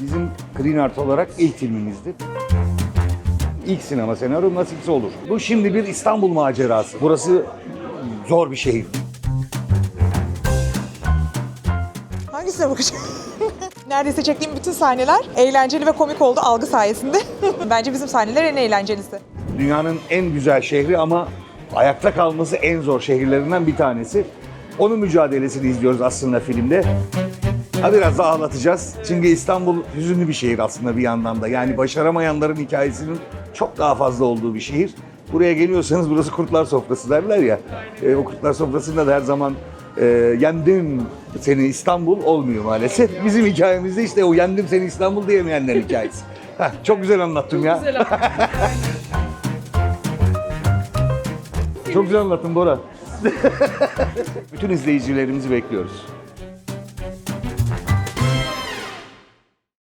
bizim Green Art olarak ilk filmimizdi. İlk sinema senaryo nasipse olur. Bu şimdi bir İstanbul macerası. Burası zor bir şehir. Hangisine bakacağım? Neredeyse çektiğim bütün sahneler eğlenceli ve komik oldu algı sayesinde. Bence bizim sahneler en eğlencelisi. Dünyanın en güzel şehri ama ayakta kalması en zor şehirlerinden bir tanesi. Onun mücadelesini izliyoruz aslında filmde. Ha biraz da ağlatacağız. Çünkü İstanbul hüzünlü bir şehir aslında bir yandan da. Yani başaramayanların hikayesinin çok daha fazla olduğu bir şehir. Buraya geliyorsanız burası kurtlar sofrası derler ya. E, o kurtlar sofrasında da her zaman e, yendim seni İstanbul olmuyor maalesef. Bizim hikayemizde işte o yendim seni İstanbul diyemeyenlerin hikayesi. Heh, çok güzel anlattım ya. Çok güzel anlattın Bora. Bütün izleyicilerimizi bekliyoruz.